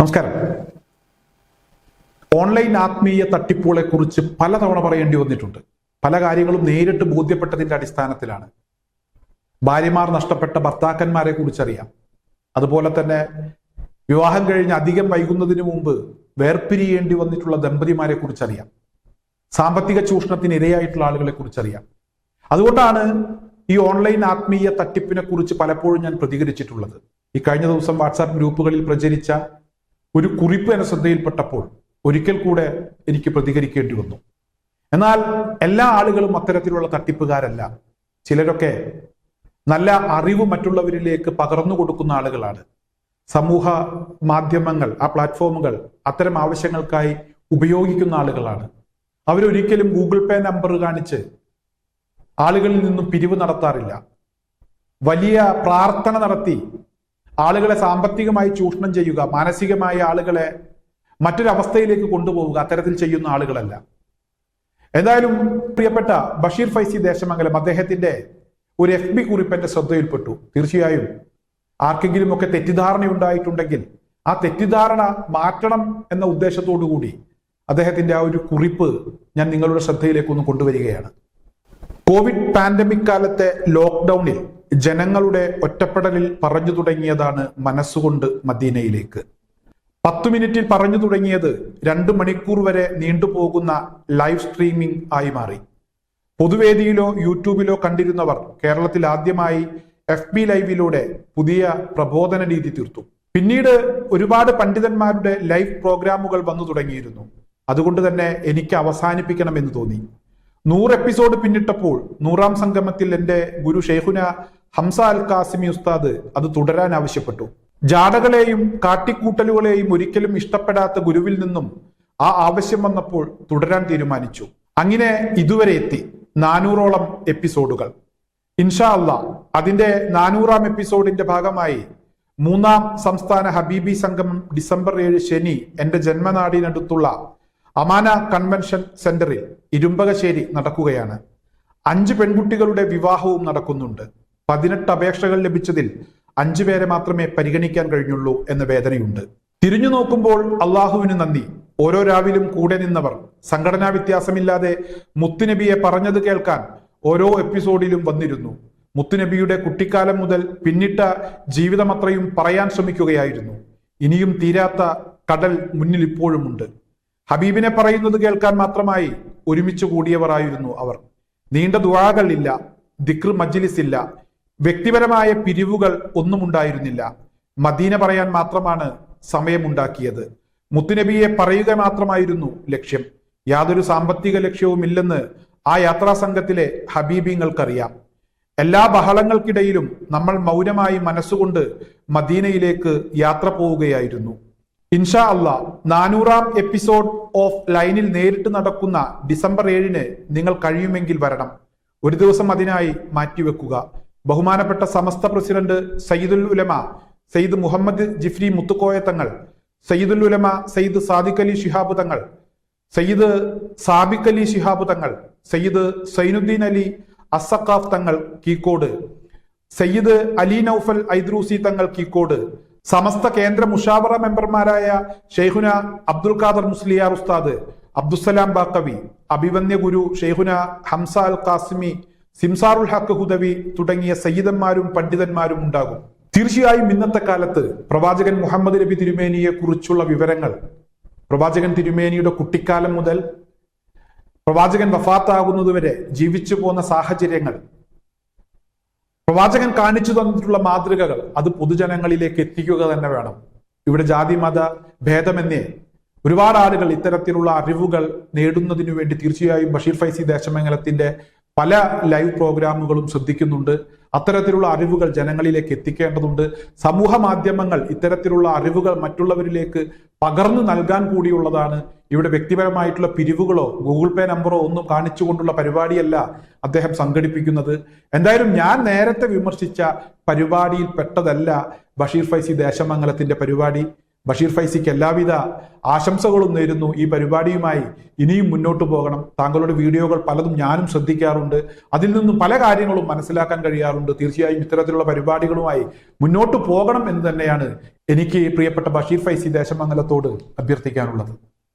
നമസ്കാരം. ഓൺലൈൻ ആത്മീയ തട്ടിപ്പുകളെ കുറിച്ച് പലതവണ പറയേണ്ടി വന്നിട്ടുണ്ട്. പല കാര്യങ്ങളും നേരിട്ട് ബോധ്യപ്പെട്ടതിന്റെ അടിസ്ഥാനത്തിലാണ്. ഭാര്യമാർ നഷ്ടപ്പെട്ട ഭർത്താക്കന്മാരെ കുറിച്ചറിയാം. അതുപോലെ തന്നെ വിവാഹം കഴിഞ്ഞ് അധികം വൈകുന്നതിന് മുമ്പ് വേർപിരിയേണ്ടി വന്നിട്ടുള്ള ദമ്പതിമാരെ കുറിച്ചറിയാം. സാമ്പത്തിക ചൂഷണത്തിന് ഇരയായിട്ടുള്ള ആളുകളെ കുറിച്ചറിയാം. അതുകൊണ്ടാണ് ഈ ഓൺലൈൻ ആത്മീയ തട്ടിപ്പിനെ കുറിച്ച് പലപ്പോഴും ഞാൻ പ്രതികരിച്ചിട്ടുള്ളത്. ഈ കഴിഞ്ഞ ദിവസം വാട്സാപ്പ് ഗ്രൂപ്പുകളിൽ പ്രചരിച്ച ഒരു കുറിപ്പ് എന്ന ശ്രദ്ധയിൽപ്പെട്ടപ്പോൾ ഒരിക്കൽ കൂടെ എനിക്ക് പ്രതികരിക്കേണ്ടി വന്നു. എന്നാൽ എല്ലാ ആളുകളും അത്തരത്തിലുള്ള തട്ടിപ്പുകാരല്ല. ചിലരൊക്കെ നല്ല അറിവ് മറ്റുള്ളവരിലേക്ക് പകർന്നു കൊടുക്കുന്ന ആളുകളാണ്. സമൂഹ മാധ്യമങ്ങൾ ആ പ്ലാറ്റ്ഫോമുകൾ അത്തരം ആവശ്യങ്ങൾക്കായി ഉപയോഗിക്കുന്ന ആളുകളാണ്. അവരൊരിക്കലും ഗൂഗിൾ പേ നമ്പർ കാണിച്ച് ആളുകളിൽ നിന്നും പിരിവ് നടത്താറില്ല. വലിയ പ്രാർത്ഥന നടത്തി ആളുകളെ സാമ്പത്തികമായി ചൂഷണം ചെയ്യുക മാനസികമായി ആളുകളെ മറ്റൊരവസ്ഥയിലേക്ക് കൊണ്ടുപോവുക അത്തരത്തിൽ ചെയ്യുന്ന ആളുകളല്ല. എന്തായാലും പ്രിയപ്പെട്ട ബഷീർ ഫൈസി ദേശമംഗലം അദ്ദേഹത്തിന്റെ ഒരു എഫ് ബി കുറിപ്പ് ശ്രദ്ധയിൽപ്പെട്ടു. തീർച്ചയായും ആർക്കെങ്കിലും ഒക്കെ തെറ്റിദ്ധാരണ ഉണ്ടായിട്ടുണ്ടെങ്കിൽ ആ തെറ്റിദ്ധാരണ മാറ്റണം എന്ന ഉദ്ദേശത്തോടു കൂടി അദ്ദേഹത്തിന്റെ ആ ഒരു കുറിപ്പ് ഞാൻ നിങ്ങളുടെ ശ്രദ്ധയിലേക്ക് ഒന്ന് കൊണ്ടുവരികയാണ്. കോവിഡ് പാൻഡമിക് കാലത്തെ ലോക്ക്ഡൌണിൽ ജനങ്ങളുടെ ഒറ്റപ്പെടലിൽ പറഞ്ഞു തുടങ്ങിയതാണ് മനസ്സുകൊണ്ട് മദീനയിലേക്ക്. പത്ത് മിനിറ്റിൽ പറഞ്ഞു തുടങ്ങിയത് രണ്ട് മണിക്കൂർ വരെ നീണ്ടുപോകുന്ന ലൈവ് സ്ട്രീമിംഗ് ആയി മാറി. പൊതുവേദിയിലോ യൂട്യൂബിലോ കണ്ടിരുന്നവർ കേരളത്തിൽ ആദ്യമായി എഫ് ബി ലൈവിലൂടെ പുതിയ പ്രബോധന രീതി തീർത്തു. പിന്നീട് ഒരുപാട് പണ്ഡിതന്മാരുടെ ലൈവ് പ്രോഗ്രാമുകൾ വന്നു തുടങ്ങിയിരുന്നു. അതുകൊണ്ട് തന്നെ എനിക്ക് അവസാനിപ്പിക്കണമെന്ന് തോന്നി. നൂറ് എപ്പിസോഡ് പിന്നിട്ടപ്പോൾ നൂറാം സംഗമത്തിൽ എന്റെ ഗുരു ഷെയ്ഖുന ഹംസ അൽ കാസിമി ഉസ്താദ് അത് തുടരാൻ ആവശ്യപ്പെട്ടു. ജാടകളെയും കാട്ടിക്കൂട്ടലുകളെയും ഒരിക്കലും ഇഷ്ടപ്പെടാത്ത ഗുരുവിൽ നിന്നും ആ ആവശ്യം വന്നപ്പോൾ തുടരാൻ തീരുമാനിച്ചു. അങ്ങനെ ഇതുവരെ എത്തി നാനൂറോളം എപ്പിസോഡുകൾ. ഇൻഷാ അല്ല അതിന്റെ നാനൂറാം എപ്പിസോഡിന്റെ ഭാഗമായി മൂന്നാം സംസ്ഥാന ഹബീബി സംഗമം ഡിസംബർ ഏഴ് ശനി എന്റെ ജന്മനാടിനടുത്തുള്ള അമാന കൺവെൻഷൻ സെന്ററിൽ ഇരുമ്പകശ്ശേരി നടക്കുകയാണ്. അഞ്ച് പെൺകുട്ടികളുടെ വിവാഹവും നടക്കുന്നുണ്ട്. പതിനെട്ട് അപേക്ഷകൾ ലഭിച്ചതിൽ അഞ്ചു പേരെ മാത്രമേ പരിഗണിക്കാൻ കഴിഞ്ഞുള്ളൂ എന്ന വേദനയുണ്ട്. തിരിഞ്ഞു നോക്കുമ്പോൾ അള്ളാഹുവിന് നന്ദി. ഓരോ രാവിലും കൂടെ നിന്നവർ സംഘടനാ വ്യത്യാസമില്ലാതെ മുത്തുനബിയെ പറഞ്ഞത് കേൾക്കാൻ ഓരോ എപ്പിസോഡിലും വന്നിരുന്നു. മുത്തുനബിയുടെ കുട്ടിക്കാലം മുതൽ പിന്നിട്ട ജീവിതമത്രയും പറയാൻ ശ്രമിക്കുകയായിരുന്നു. ഇനിയും തീരാത്ത കടൽ മുന്നിൽ ഇപ്പോഴുമുണ്ട് ഹബീബിനെ പറയുന്നത് കേൾക്കാൻ മാത്രമായി ഒരുമിച്ച് കൂടിയവരായിരുന്നു അവർ. നീണ്ട ദുവാകളില്ല ദിക്ർ മജ്ലിസ് ഇല്ല വ്യക്തിപരമായ പിരിവുകൾ ഒന്നും ഉണ്ടായിരുന്നില്ല. മദീന പറയാൻ മാത്രമാണ് സമയമുണ്ടാക്കിയത്. മുത്തുനബിയെ പറയുക മാത്രമായിരുന്നു ലക്ഷ്യം. യാതൊരു സാമ്പത്തിക ലക്ഷ്യവുമില്ലെന്ന് ആ യാത്രാ സംഘത്തിലെ ഹബീബിങ്ങൾക്കറിയാം. എല്ലാ ബഹളങ്ങൾക്കിടയിലും നമ്മൾ മൗനമായി മനസ്സുകൊണ്ട് മദീനയിലേക്ക് യാത്ര പോവുകയായിരുന്നു. ഇൻഷാ അല്ല നാനൂറാം എപ്പിസോഡ് ഓഫ് ലൈനിൽ നേരിട്ട് നടക്കുന്ന ഡിസംബർ ഏഴിന് നിങ്ങൾ കഴിയുമെങ്കിൽ വരണം. ഒരു ദിവസം അതിനായി മാറ്റിവെക്കുക. ബഹുമാനപ്പെട്ട സമസ്ത പ്രസിഡന്റ് സയ്യിദുൽ ഉലമ സയ്യിദ് മുഹമ്മദ് ജിഫ്രി മുത്തുക്കോയ തങ്ങൾ സയ്യിദുൽ ഉലമ സയ്യിദ് സാദിഖ് അലി ഷിഹാബ് തങ്ങൾ സയ്യിദ് സാബിഖ് അലി ഷിഹാബ് തങ്ങൾ സയ്യിദ് സൈനുദ്ദീൻ അലി അസഖാഫ് തങ്ങൾ കീക്കോട് സയ്യിദ് അലി നൌഫൽ ഐദ്രൂസി തങ്ങൾ കീക്കോട് സമസ്ത കേന്ദ്ര മുഷാവറ മെമ്പർമാരായ ഷെയ്ഖുന അബ്ദുൽ ഖാദർ മുസ്ലിയാർ ഉസ്താദ് അബ്ദുസലാം ബാക്കവി അഭിവന്യ ഗുരു ഷെയ്ഖുന ഹംസ അൽ കാസിമി സിംസാറുൽ ഹക്ക് ഹുദവി തുടങ്ങിയ സയ്യിദന്മാരും പണ്ഡിതന്മാരും ഉണ്ടാകും. തീർച്ചയായും ഇന്നത്തെ കാലത്ത് പ്രവാചകൻ മുഹമ്മദ് നബി തിരുമേനിയെ കുറിച്ചുള്ള വിവരങ്ങൾ പ്രവാചകൻ തിരുമേനിയുടെ കുട്ടിക്കാലം മുതൽ പ്രവാചകൻ വഫാത്താകുന്നതുവരെ ജീവിച്ചു പോന്ന സാഹചര്യങ്ങൾ പ്രവാചകൻ കാണിച്ചു തന്നിട്ടുള്ള മാതൃകകൾ അത് പൊതുജനങ്ങളിലേക്ക് എത്തിക്കുക തന്നെ വേണം. ഇവിടെ ജാതി മത ഭേദമെന്നേ ഒരുപാട് ആളുകൾ ഇത്തരത്തിലുള്ള അറിവുകൾ നേടുന്നതിനു വേണ്ടി തീർച്ചയായും ബഷീർ ഫൈസി ദേശമംഗലത്തിന്റെ പല ലൈവ് പ്രോഗ്രാമുകളും ശ്രദ്ധിക്കുന്നുണ്ട്. അത്തരത്തിലുള്ള അറിവുകൾ ജനങ്ങളിലേക്ക് എത്തിക്കേണ്ടതുണ്ട്. സമൂഹ മാധ്യമങ്ങൾ ഇത്തരത്തിലുള്ള അറിവുകൾ മറ്റുള്ളവരിലേക്ക് പകർന്നു നൽകാൻ കൂടിയുള്ളതാണ്. ഇവിടെ വ്യക്തിപരമായിട്ടുള്ള പിരിവുകളോ ഗൂഗിൾ പേ നമ്പറോ ഒന്നും കാണിച്ചുകൊണ്ടുള്ള പരിപാടിയല്ല അദ്ദേഹം സംഘടിപ്പിക്കുന്നത്. എന്തായാലും ഞാൻ നേരത്തെ വിമർശിച്ച പരിപാടിയിൽ പെട്ടതല്ല ബഷീർ ഫൈസി ദേശമംഗലത്തിന്റെ പരിപാടി. ബഷീർ ഫൈസിക്ക് എല്ലാവിധ ആശംസകളും നേരുന്നു. ഈ പരിപാടിയുമായി ഇനിയും മുന്നോട്ട് പോകണം. താങ്കളുടെ വീഡിയോകൾ പലതും ഞാനും ശ്രദ്ധിക്കാറുണ്ട്. അതിൽ നിന്നും പല കാര്യങ്ങളും മനസ്സിലാക്കാൻ കഴിയാറുണ്ട്. തീർച്ചയായും ഇത്തരത്തിലുള്ള പരിപാടികളുമായി മുന്നോട്ട് പോകണം എന്ന് തന്നെയാണ് എനിക്ക് പ്രിയപ്പെട്ട ബഷീർ ഫൈസി ദേശമംഗലത്തോട് അഭ്യർത്ഥിക്കാനുള്ളത്.